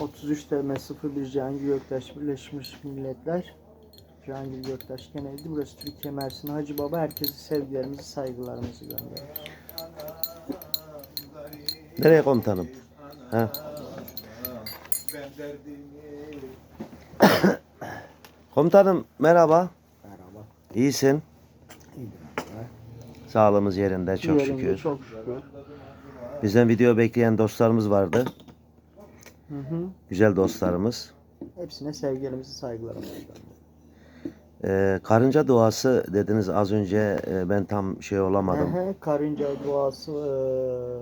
33 TM 01 Cihangir Göktaş Birleşmiş Milletler Cihangir Göktaş Kennedy burası Türkiye Mersin Hacı Baba herkese sevgilerimizi saygılarımızı gönderiyoruz. Nereye komutanım? Ha? Komutanım merhaba. Merhaba. İyisin. Abi. Sağlığımız yerinde çok Yerinde, şükür. Çok şükür. Bizden video bekleyen dostlarımız vardı. Hı hı. Güzel dostlarımız. Hepsine sevgilerimizi saygılarımızı. Ee, karınca duası dediniz az önce e, ben tam şey olamadım. Hı hı, Karınca duası eee,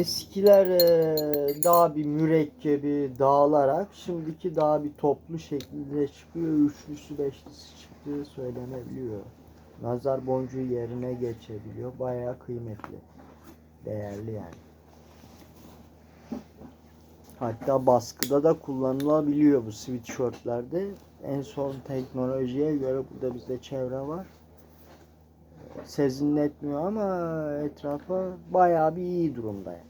eskiler eee, daha bir mürekkebi dağılarak şimdiki daha bir toplu şekilde çıkıyor. Üçlüsü beşlisi çıktığı söylenebiliyor. Nazar boncuğu yerine geçebiliyor. Bayağı kıymetli. Değerli yani. Hatta baskıda da kullanılabiliyor bu sweatshirtlerde. En son teknolojiye göre burada bizde çevre var. Sezinletmiyor ama etrafa bayağı bir iyi durumda. yani.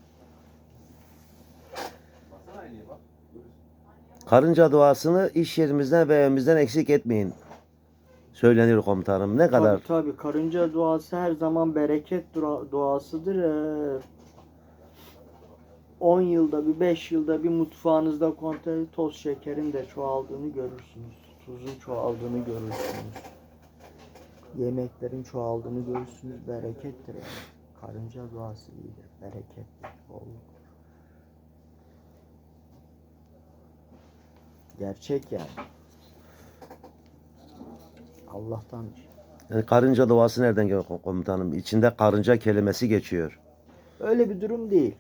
Karınca duasını iş yerimizden ve evimizden eksik etmeyin. Söyleniyor komutanım. Ne kadar? Tabii tabii karınca duası her zaman bereket dua- duasıdır. Ee, 10 yılda bir 5 yılda bir mutfağınızda kontrol toz şekerin de çoğaldığını görürsünüz. Tuzun çoğaldığını görürsünüz. Yemeklerin çoğaldığını görürsünüz. Berekettir yani. Karınca duası iyidir. Berekettir. Bolluk. Gerçek yani. Allah'tandır. Yani karınca duası nereden geliyor komutanım? İçinde karınca kelimesi geçiyor. Öyle bir durum değil.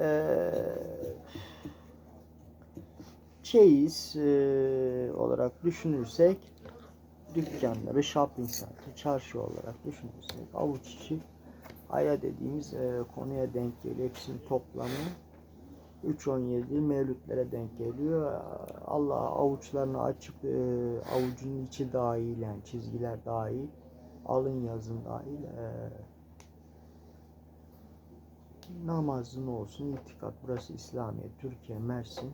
Ee, çeyiz e, olarak düşünürsek dükkanları, shopping center, çarşı olarak düşünürsek avuç içi aya dediğimiz e, konuya denk geliyor. Hepsinin toplamı 3.17 mevlütlere denk geliyor. Allah avuçlarını açıp e, avucun içi dahil yani çizgiler dahil alın yazın dahil e, namazın olsun itikat burası İslamiyet Türkiye Mersin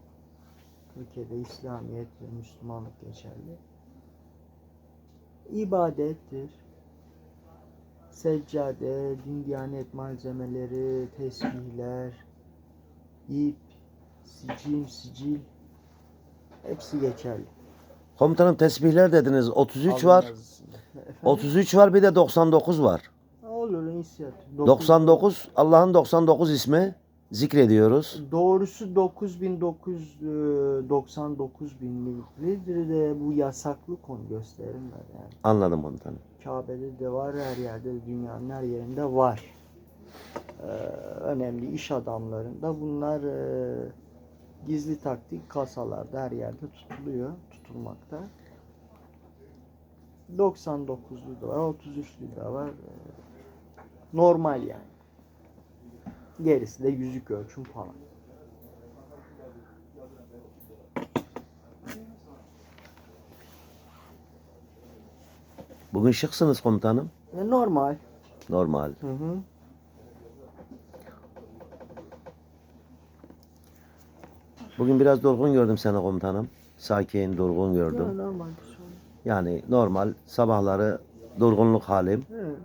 Türkiye'de İslamiyet ve Müslümanlık geçerli ibadettir seccade din diyanet malzemeleri tesbihler ip sicim sicil hepsi geçerli Komutanım tesbihler dediniz. 33 Alın var. yazısında. Efendim? 33 var bir de 99 var. Olur inisiyatif. Dokuz- 99 Allah'ın 99 ismi zikrediyoruz. Doğrusu 9999 binliklidir de bu yasaklı konu gösterimler yani. Anladım komutanım. Kabe'de de var her yerde de dünyanın her yerinde var. Ee, önemli iş adamlarında bunlar e, gizli taktik kasalarda her yerde tutuluyor, tutulmakta. 99'lu da var, 33'lü de var. Normal yani. Gerisi de yüzük ölçüm falan. Bugün şıksınız komutanım. E, normal. Normal. Hı hı. Bugün biraz durgun gördüm seni komutanım. Sakin, durgun Ya, gördüm. normal bir sorun. Yani normal sabahları durgunluk halim. Evet.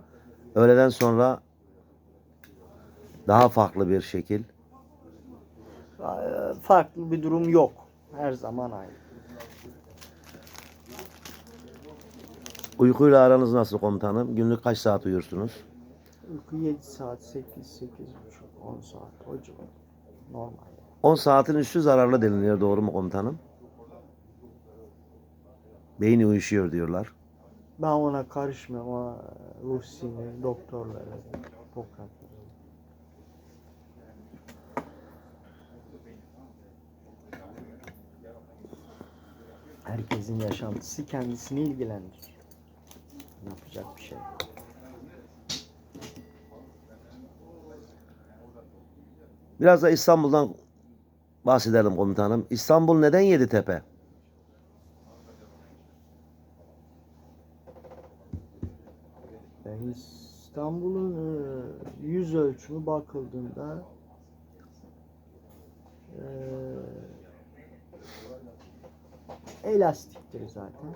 Öğleden sonra daha farklı bir şekil. Farklı bir durum yok. Her zaman aynı. Uykuyla aranız nasıl komutanım? Günlük kaç saat uyursunuz? Uyku 7 saat, 8, 8 buçuk, 10 saat. O civar. Normal. yani. 10 saatin üstü zararlı deniliyor doğru mu komutanım? Beyni uyuşuyor diyorlar. Ben ona karışmıyorum ama Ruhsini, doktorlara, Hipokrat. Herkesin yaşantısı kendisini ilgilendiriyor. Yapacak bir şey. Biraz da İstanbul'dan bahsedelim komutanım. İstanbul neden Yeditepe? Yani İstanbul'un e, yüz ölçümü bakıldığında Ee, elastiktir zaten.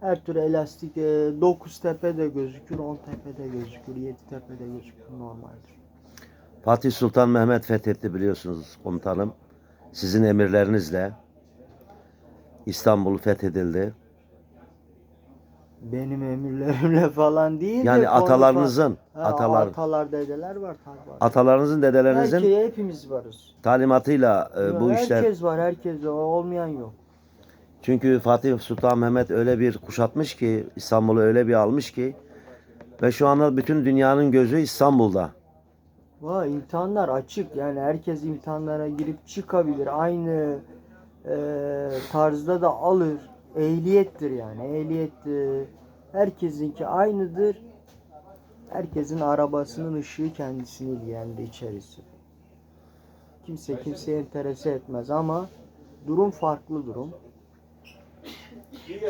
Her tür elastik 9 tepede gözükür, 10 tepede gözükür, 7 tepede gözükür normaldir. Fatih Sultan Mehmet fethetti biliyorsunuz komutanım. Sizin emirlerinizle İstanbul fethedildi. Benim emirlerimle falan değil de Yani konu atalarınızın, Ha, atalar, atalar dedeler var tabii atalarınızın, dedelerinizin Herkese hepimiz varız. talimatıyla e, bu herkes işler. var, herkes var. Olmayan yok. Çünkü Fatih Sultan Mehmet öyle bir kuşatmış ki İstanbul'u öyle bir almış ki ve şu anda bütün dünyanın gözü İstanbul'da. Vay imtihanlar açık. Yani herkes imtihanlara girip çıkabilir. Aynı e, tarzda da alır. Ehliyettir yani. Ehliyet e, herkesinki aynıdır. Herkesin arabasının ışığı kendisini ilgilendirir içerisi. Kimse kimseye enterese etmez ama durum farklı durum.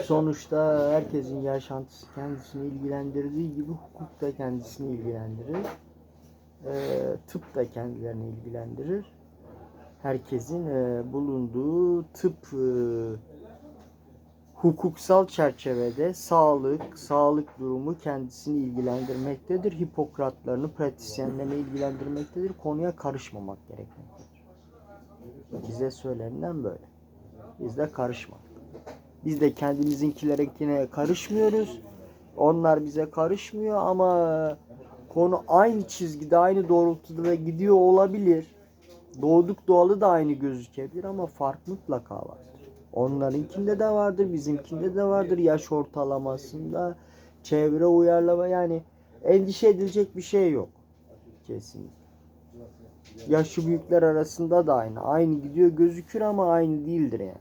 Sonuçta herkesin yaşantısı kendisini ilgilendirdiği gibi hukuk da kendisini ilgilendirir. Ee, tıp da kendilerini ilgilendirir. Herkesin e, bulunduğu tıp e, hukuksal çerçevede sağlık, sağlık durumu kendisini ilgilendirmektedir. Hipokratlarını, pratisyenlerini ilgilendirmektedir. Konuya karışmamak gerekmektedir. Bize söylenilen böyle. Biz de karışmadık. Biz de kendimizinkilere karışmıyoruz. Onlar bize karışmıyor ama konu aynı çizgide, aynı doğrultuda da gidiyor olabilir. Doğduk doğalı da aynı gözükebilir ama fark mutlaka vardır. Onlarınkinde de vardır, bizimkinde de vardır. Yaş ortalamasında, çevre uyarlama yani endişe edilecek bir şey yok. Kesinlikle. Yaşı büyükler arasında da aynı. Aynı gidiyor gözükür ama aynı değildir yani.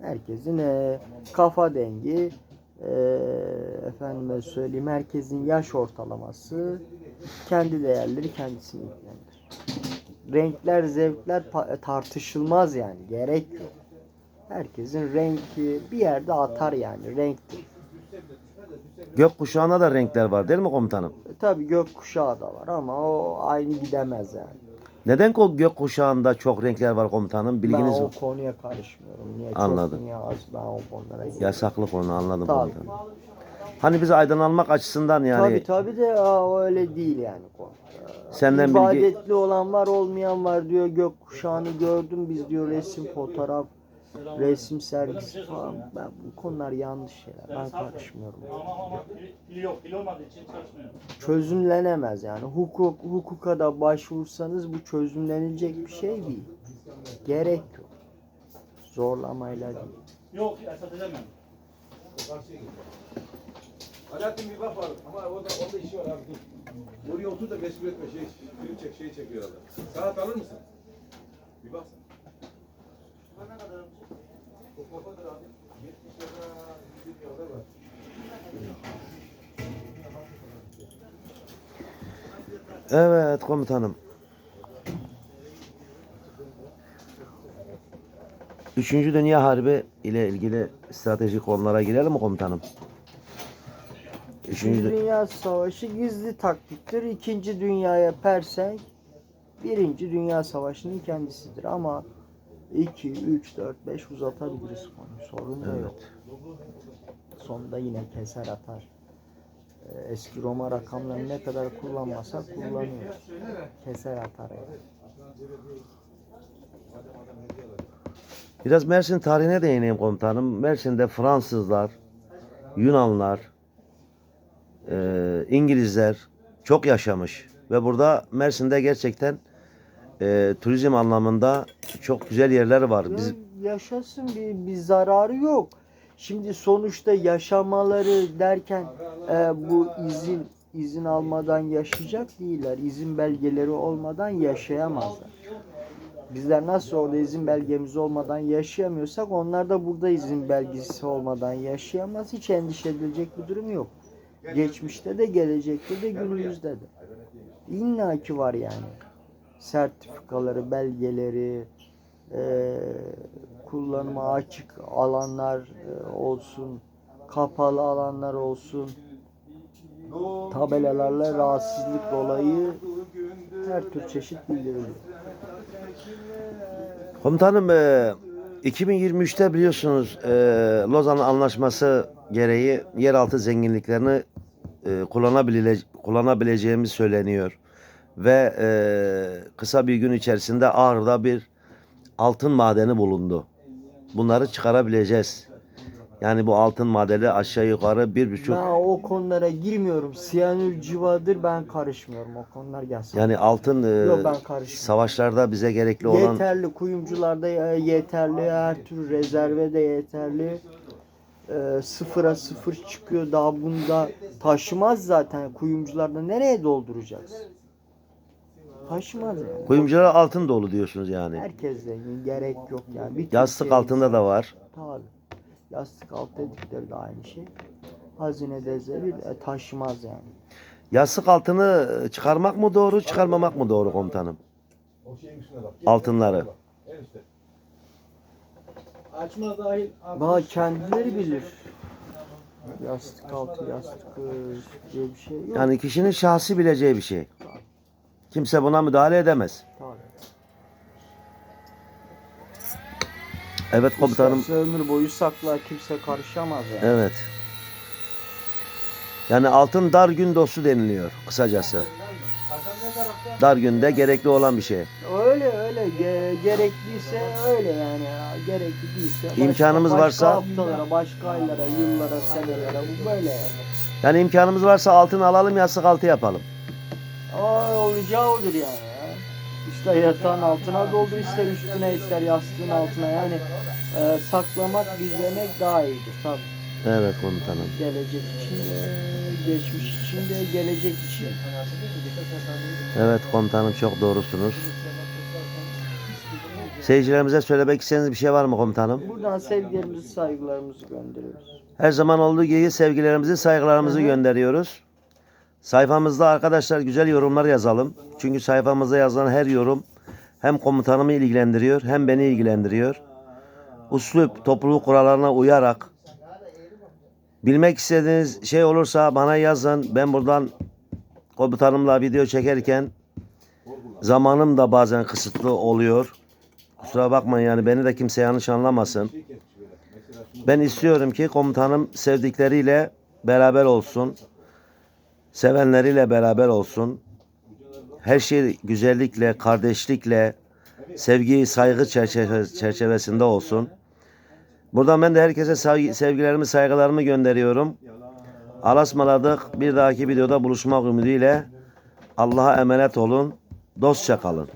Herkesin eee, kafa dengi, eee efendime söyleyeyim herkesin yaş ortalaması, kendi değerleri kendisini ilgilendirir. Renkler, zevkler tartışılmaz yani. Gerek yok. Herkesin renki bir yerde atar yani. Renktir. Gökkuşağına da renkler var değil mi komutanım? E, tabii gökkuşağı da var ama o aynı gidemez yani. Neden o gökkuşağında çok renkler var komutanım? Bilginiz ben o konuya karışmıyorum. Niye Anladım. niye az ben o konulara. Yasaklı konu anladım Tabii. komutanım. Hani biz aydınlanmak açısından yani Tabii tabii de aa, öyle değil yani konu. senden bilgi İbadetli olan var olmayan var diyor gökkuşağını gördüm biz diyor resim fotoğraf resim sergisi falan ben bu konular yanlış şeyler ben karışmıyorum. Ama ama yok. Pil olmadığı için çalışmıyor. Çözümlenemez yani hukuk hukuka da başvursanız bu çözümlenilecek bir şey değil. Gerek yok. Zorlamayla değil. Yok ya satacağım ben. Alaaddin bir bak var ama o da onda işi var abi. Oraya otur da meşgul etme şey film çek şey çekiyor adam. Saat alır mısın? Bir bak sen. O kafadır abi. 70 ya da 100 yazar var. Evet komutanım. Üçüncü Dünya Harbi ile ilgili stratejik konulara girelim mi komutanım? Üçüncü Dü- Dünya Savaşı gizli taktiktir. İkinci Dünyaya Persenk Birinci Dünya Savaşı'nın kendisidir ama 2, 3, 4, 5 uzatabiliriz konuyu. Sorun da yok. Sonunda yine keser atar. Ee, Eski Roma rakamlarını ne kadar kullanmasak kullanıyoruz. Keser atar yani. Biraz Mersin tarihine değineyim komutanım. Mersin'de Fransızlar, Yunanlar, eee, İngilizler çok yaşamış. Ve burada Mersin'de gerçekten eee, turizm anlamında çok güzel yerler var. Biz Ya yaşasın bir, bir zararı yok. Şimdi sonuçta yaşamaları derken e, bu izin izin almadan yaşayacak değiller. İzin belgeleri olmadan yaşayamazlar. Bizler nasıl orada izin belgemiz olmadan yaşayamıyorsak onlar da burada izin belgesi olmadan yaşayamaz. Hiç endişe edilecek bir durum yok. Geçmişte de gelecekte de günümüzde de. İlla ki var yani. Sertifikaları, belgeleri, e, kullanıma açık alanlar e, olsun, kapalı alanlar olsun, tabelalarla rahatsızlık dolayı her tür çeşit bildiriliyor. Komutanım e, 2023'te biliyorsunuz e, Lozan Anlaşması gereği yeraltı zenginliklerini e, kullanabile, kullanabileceğimiz söyleniyor. Ve e, kısa bir gün içerisinde Ağrı'da bir altın madeni bulundu. Bunları çıkarabileceğiz. Yani bu altın madeni aşağı yukarı bir buçuk Ben o konulara girmiyorum. Siyanür civadır ben karışmıyorum. O konular gelsin. yani altın e, Yok, ben karışmıyorum. savaşlarda bize gerekli olan Yeterli kuyumcularda e, yeterli her tür rezerve de yeterli. E, sıfıra sıfır çıkıyor daha bunda taşımaz zaten kuyumcularda nereye dolduracağız? Taşımaz yani. kuyumcular altın dolu diyorsunuz yani. Herkes zengin gerek yok yani. Bir Yastık altında da var. Tabii. Yastık altı dedikleri de aynı şey. Hazine dezeri e, taşımaz yani. Yastık altını çıkarmak mı doğru, çıkarmamak mı doğru komutanım? O şeyin üstüne bak. Altınları. En üstte. Açma dahil. Daha kendileri bilir. Yastık altı, yastık e, üstü diye bir şey yok. Yani kişinin şahsi bileceği bir şey. Kimse buna müdahale edemez. Tabii. Evet komutanım. İsterse ömür boyu saklar kimse karışamaz yani. Evet. Yani altın dar gün dostu deniliyor kısacası. Dar günde gerekli olan bir şey. Öyle öyle Ge- gerekliyse öyle yani ya. gerekli değilse başka, İmkanımız başka varsa- haftalara, başka aylara, yıllara, senelere bu böyle yani. Yani imkanımız varsa altın alalım yastık altı yapalım. Olacağı odur yani ya. İster yatağın altına doldur, ister üstüne, ister yastığın altına yani e, saklamak, gizlemek daha iyidir tabii. Evet komutanım. Gelecek için de, geçmiş için de, gelecek için. Evet komutanım çok doğrusunuz. Seyircilerimize söylemek istediğiniz bir şey var mı komutanım? Buradan sevgilerimizi, saygılarımızı gönderiyoruz. Her zaman olduğu gibi sevgilerimizi, saygılarımızı Hı hı. gönderiyoruz. Sayfamızda arkadaşlar güzel yorumlar yazalım. Çünkü sayfamızda yazılan her yorum hem komutanımı ilgilendiriyor hem beni ilgilendiriyor. Uslup, topluluk kurallarına uyarak bilmek istediğiniz şey olursa bana yazın. Ben buradan komutanımla video çekerken zamanım da bazen kısıtlı oluyor. Kusura bakmayın yani beni de kimse yanlış anlamasın. Ben istiyorum ki komutanım sevdikleriyle beraber olsun. Sevenleriyle beraber olsun. Her şey güzellikle, kardeşlikle, sevgi, saygı çerçeve- çerçevesinde olsun. Buradan ben de herkese sevgilerimi, saygılarımı gönderiyorum. Alasmaladık. Bir dahaki videoda buluşmak ümidiyle Allah'a emanet olun. Dostça kalın.